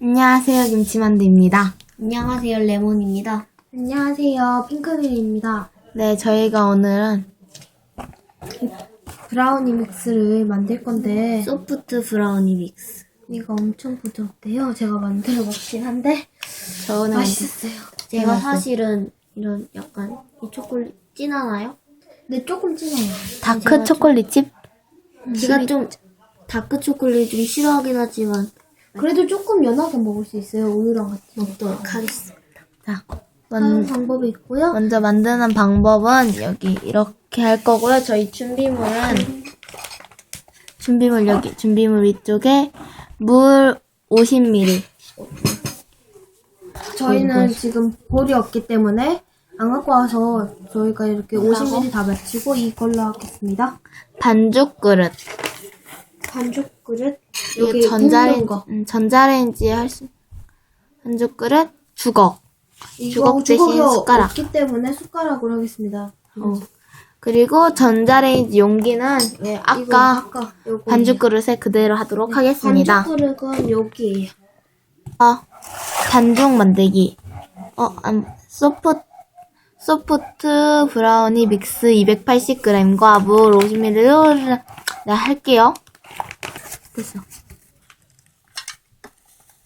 안녕하세요, 김치만두입니다. 안녕하세요, 레몬입니다. 안녕하세요. 핑크릴입니다. 네, 저희가 오늘은 브라우니 믹스를 만들 건데 소프트 브라우니 믹스. 이거 엄청 부드럽대요. 제가 만들어 먹긴 한데 저는 맛있었어요. 제가 맞아요. 사실은 이런 약간 이 초콜릿 진하나요? 근데 조금 진해요. 다크 초콜릿 칩. 제가 좀 다크 초콜릿 좀 싫어하긴 하지만 그래도 조금 연하게 먹을 수 있어요. 우유랑 같이. 먹도록 하겠습니다. 자, 하는 먼, 방법이 있고요. 먼저 만드는 방법은 여기 이렇게 할 거고요. 저희 준비물은 준비물 여기 준비물 위쪽에 물 50ml. 저희는 지금 볼이 없기 때문에 안 갖고 와서 저희가 이렇게 50ml 다 마치고 이걸로 하겠습니다. 반죽 그릇. 반죽 그릇 이게 여기 전자레인지, 거. 음, 전자레인지에 할 수, 반죽 그릇, 주걱. 주걱 대신 숟가락. 없기 때문에 숟가락으로 하겠습니다. 어. 그리고 전자레인지 용기는 예, 이거 아까 아까 요거 반죽 그릇에 그대로 하도록 하겠습니다. 반죽 그릇은 여기에요. 어, 반죽 만들기. 어, 음, 소프, 소프트 브라우니 믹스 280g과 물 50ml 네, 할게요. 됐어.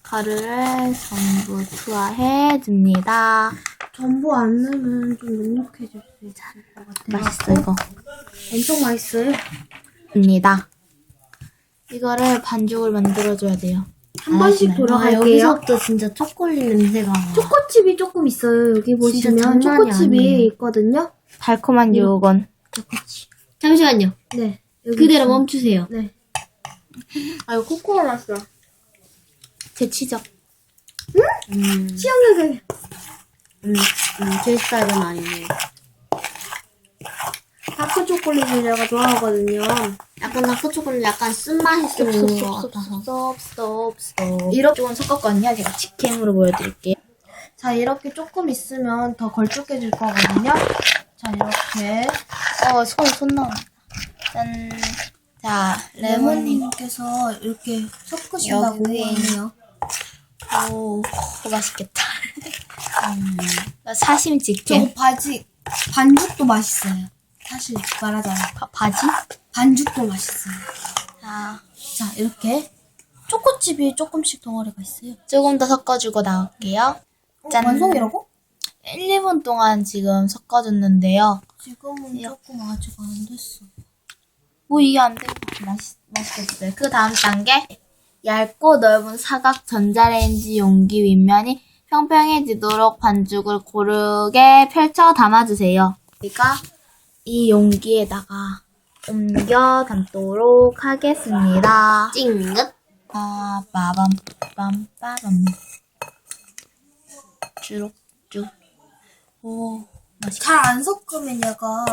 가루를 전부 투하해 줍니다. 전부 안 넣으면 좀 눅눅해질 수 있을 것 같아요. 맛있어, 이거. 엄청 맛있어요. 입니다. 이거를 반죽을 만들어줘야 돼요. 한 번씩 아, 돌아갈게요. 여기서부터 진짜 초콜릿 냄새가 나. 초코칩이 조금 있어요. 여기 보시면 장난이 초코칩이 아니에요. 있거든요. 달콤한 유혹은. 잠시만요. 네. 여기 그대로 있어요. 멈추세요. 네. 아, 이거 코코아 났어. 제 치적. 음, 취향력을 음, 음, 제 스타일은 아니네요. 다크 초콜릿을 제가 좋아하거든요. 약간 다크 초콜릿 약간 쓴맛이 있는 것 같아서. 스톱, 스톱, 스톱. 이렇게 조금 섞었거든요. 제가 직캠으로 보여드릴게요. 자, 이렇게 조금 있으면 더 걸쭉해질 거거든요. 자, 이렇게. 어, 손, 손 나와. 짠. 자, 레몬님. 레몬님께서 이렇게 섞으신다고 여기. 하네요. 오, 오 맛있겠다. 음, 사심 저 직캠. 바지, 반죽도 맛있어요. 사실 말하자면. 바, 바지? 반죽도 맛있어요. 자, 자, 이렇게 초코칩이 조금씩 덩어리가 있어요. 조금 더 섞어주고 나올게요. 짠. 완성이라고? 1, 2분 동안 지금 섞어줬는데요. 지금은 조금 아직 안 됐어. 뭐 이게 안 되고 맛있, 맛있겠어요. 그 다음 단계 얇고 넓은 사각 전자레인지 용기 윗면이 평평해지도록 반죽을 고르게 펼쳐 담아주세요. 우리가 이 용기에다가 옮겨 담도록 하겠습니다. 찡긋. 아, 빠밤, 빰, 빠밤. 주룩 쭉. 오, 맛있겠다. 잘 안 섞으면 얘가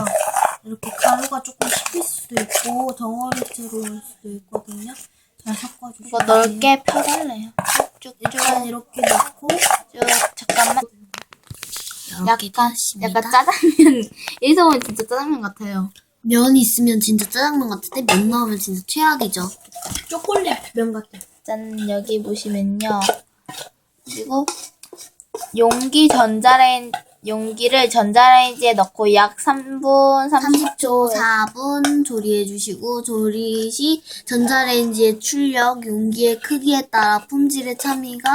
이렇게 가루가 조금 씹힐 수도 있고 덩어리째로 올 수도 있거든요. 잘 섞어주시면 이거 넓게 펴달래요. 쭉쭉쭉. 일단 이렇게 넣고 쭉 잠깐만. 약간 약간 짜장면 여기서 보면 진짜 짜장면 같아요. 면 있으면 진짜 짜장면 같은데 면 나오면 진짜 최악이죠. 초콜릿 면 같아. 짠 여기 보시면요. 그리고 용기 전자레인 용기를 전자레인지에 넣고 약 3분 30초 4분 조리해 주시고 조리 시 전자레인지의 출력, 용기의 크기에 따라 품질의 차이가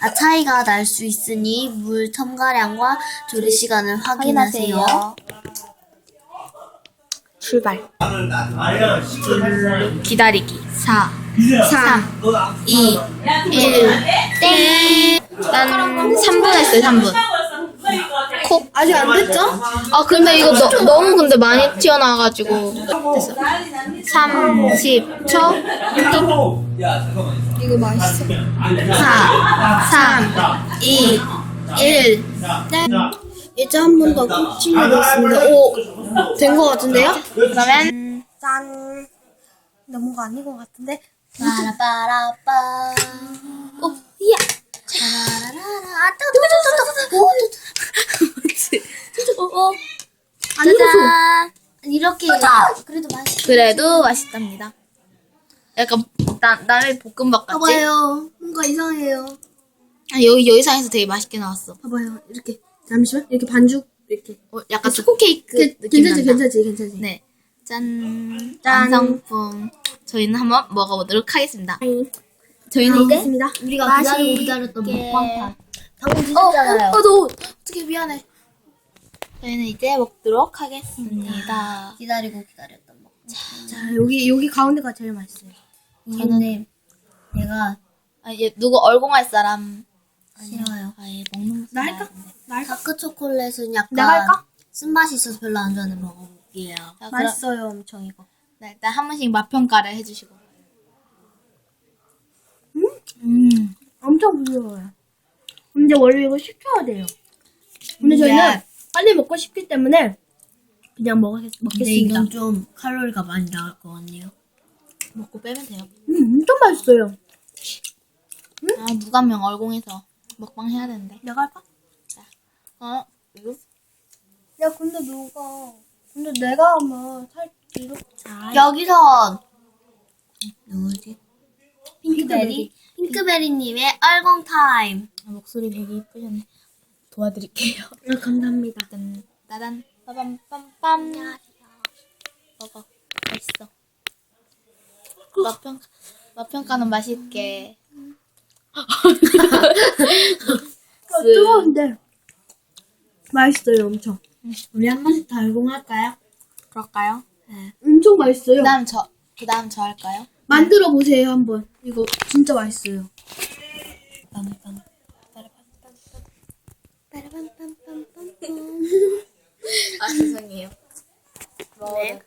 아, 차이가 날 수 있으니 물 첨가량과 조리 시간을 확인하세요. 확인하세요. 출발. 기다리기. 4, 3, 2, 1, 땡. 난 3분 했어요, 3분. 콕. 아직 안 됐죠? 아, 근데 이거 너, 너무 근데 많이 튀어나와가지고. 됐어. 30초. 이거 맛있어. 4, 3, 2, 1. 이제 한 번더콕 치려겠습니다. 오, 된것 같은데요? 그러면, 짠. 너무 거 아닌 것 같은데? 빠라빠라빠. 오, 이야. 라라라라. 아, 뜨거, 뜨거, 뜨거. 오, 오, 오. 안 익었어. 짜잔. 이렇게 그래도 맛있어. 그래도 맛있답니다. 약간 나, 남의 볶음밥 같지? 봐봐요. 뭔가 이상해요. 아, 여기 여기상에서 되게 맛있게 나왔어. 봐봐요. 이렇게 잠시만 이렇게 반죽 이렇게. 어, 약간 초코 케이크 괜- 느낌 괜찮지, 난다. 괜찮지, 괜찮지. 네. 짠. 짠. 완성품. 저희는 한번 먹어보도록 하겠습니다. 저희는 잘 이제 먹겠습니다. 우리가 기다리고 기다렸던 먹방판. 방금 드셨잖아요. 어, 너 어떻게 미안해. 저희는 이제 먹도록 하겠습니다. 기다리고 기다렸던 먹방. 자, 여기 여기 가운데가 제일 맛있어요. 근데 내가 아, 얘 누구 얼공할 사람 싫어요. 아예 먹는 나 할까? 나 할까? 다크 초콜릿은 약간 내가 할까? 쓴맛이 있어서 별로 안 좋아하는데 먹어볼게요. 자, 그럼 맛있어요, 엄청 이거. 네, 일단 한 번씩 맛 평가를 해주시고. 음. 엄청 부드러워요. 근데 원래 이거 식혀야 돼요. 근데 네. 저희는 빨리 먹고 싶기 때문에 그냥 먹, 근데 먹겠습니다. 이건 좀 칼로리가 많이 나올 것 같네요. 먹고 빼면 돼요. 음, 엄청 맛있어요. 아 누가 한명 얼공해서 먹방 해야 되는데. 내가 할까? 어 이거 야, 근데 누가, 근데 내가 하면 살 이렇게 잘. 여기서 누구지? 핑크베리. 핑크베리님의 얼공 타임. 아, 목소리 되게 이쁘셨네. 도와드릴게요. 아, 감사합니다. 짠 따단 빠밤 빰빰. 먹어 맛있어. 맛평 맛평가는 맛있게. 아, 뜨거운데. 맛있어요, 엄청. 우리 한 번씩 더 얼공할까요? 그럴까요? 엄청 맛있어요. 그 다음 저 그 다음 저 할까요? 만들어 보세요, 한번. 이거 진짜 맛있어요. 빰빰. 아 죄송해요. 네.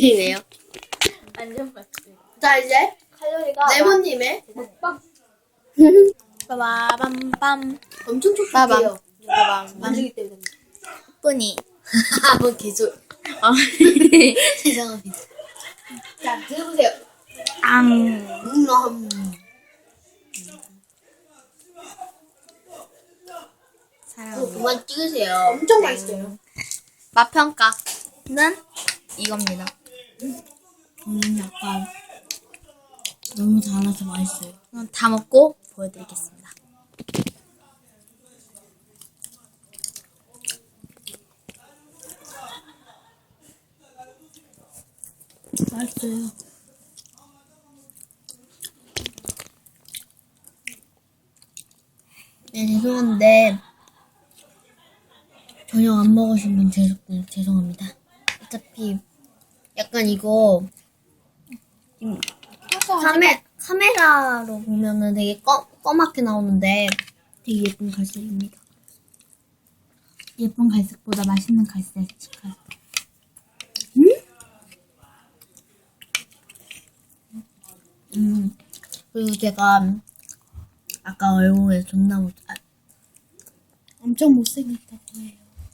들리네요. 완전 맛있어요. 자, 이제 칼로리가 레몬님의 먹방. 빠바밤빰 엄청 촉촉해요. 빠밤 만들기 때문에. 뿐이 아, 뭐 계속. 어. 죄송합니다. 자, 드셔보세요. 앙 음, 사랑 그만 찍으세요. 엄청 맛있어요. 맛 평가는 이겁니다. 저는 약간 너무 달아서 맛있어요. 그럼 다 먹고 보여드리겠습니다. 맛있어요. 네, 죄송한데 저녁 안 먹으신 분 죄송, 죄송합니다. 어차피 약간 이거 지금 카메, 카메라로 보면은 되게 검, 검맣게 나오는데 되게 예쁜 갈색입니다. 예쁜 갈색보다 맛있는 갈색. 갈색. 음, 그리고 제가 아까 얼굴에 존나 못, 아, 엄청 못생겼다고 해요.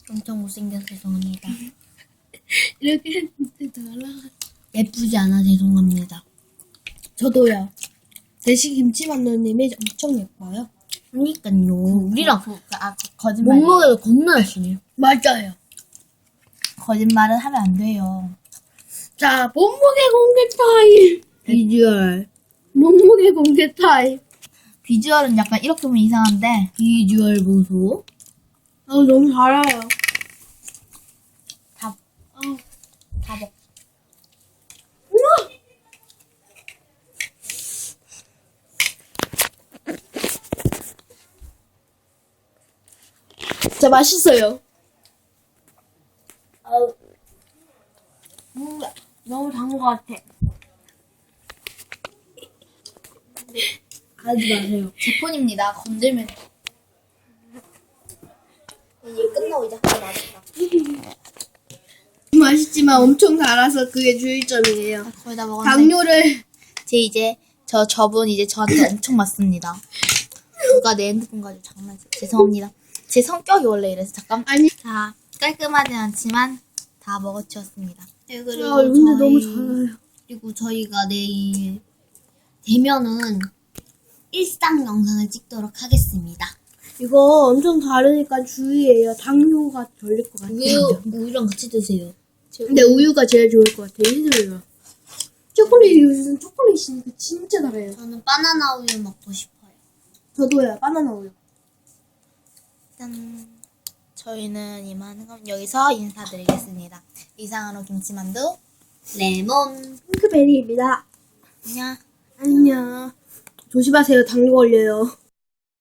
엄청 못생겨서 죄송합니다. 이렇게. 예쁘지 않아 죄송합니다. 저도요. 대신 김치만두님이 엄청 예뻐요. 그러니까요. 우리랑 그, 그, 아, 거- 거짓말. 몸무게가 겁나 열심히. 맞아요. 거짓말은 하면 안 돼요. 자, 몸무게 공개 타임. 비주얼. 몸무게 공개 타임. 비주얼은 약간 이렇게 보면 이상한데 비주얼 보소. 아, 너무 달아요. 다, 다 먹. 진짜 맛있어요. 아우, 음, 너무 단 것 같아. 가지 마세요. 제 폰입니다. 건들면. 이제 끝나고 이제 하지 마세요. 맛있지만 엄청 달아서 그게 주의점이에요. 거의 다 먹었는데. 당뇨를 제 이제 저 저분 이제 저한테 엄청 맞습니다. 누가 내 핸드폰 가지고 장난치 죄송합니다. 제 성격이 원래 이래서 잠깐. 아니. 자 깔끔하진 않지만 다 먹어치웠습니다. 네, 아, 그리고 근데 저희, 너무 달아요. 그리고 저희가 내일 되면은 일상 영상을 찍도록 하겠습니다. 이거 엄청 다르니까 주의해요. 당뇨가 걸릴 것 같아요. 우유, 우유랑 같이 드세요. 근데 우유가 제일 좋을 것 같아요. 힘들어요. 초콜릿이 무슨 초콜릿이니까 진짜 달아요. 저는 바나나 우유 먹고 싶어요. 저도요. 바나나 우유. 짠. 저희는 이만 그럼 여기서 인사드리겠습니다. 이상으로 김치만두. 레몬. 핑크베리입니다. 안녕. 안녕. 조심하세요. 당 걸려요.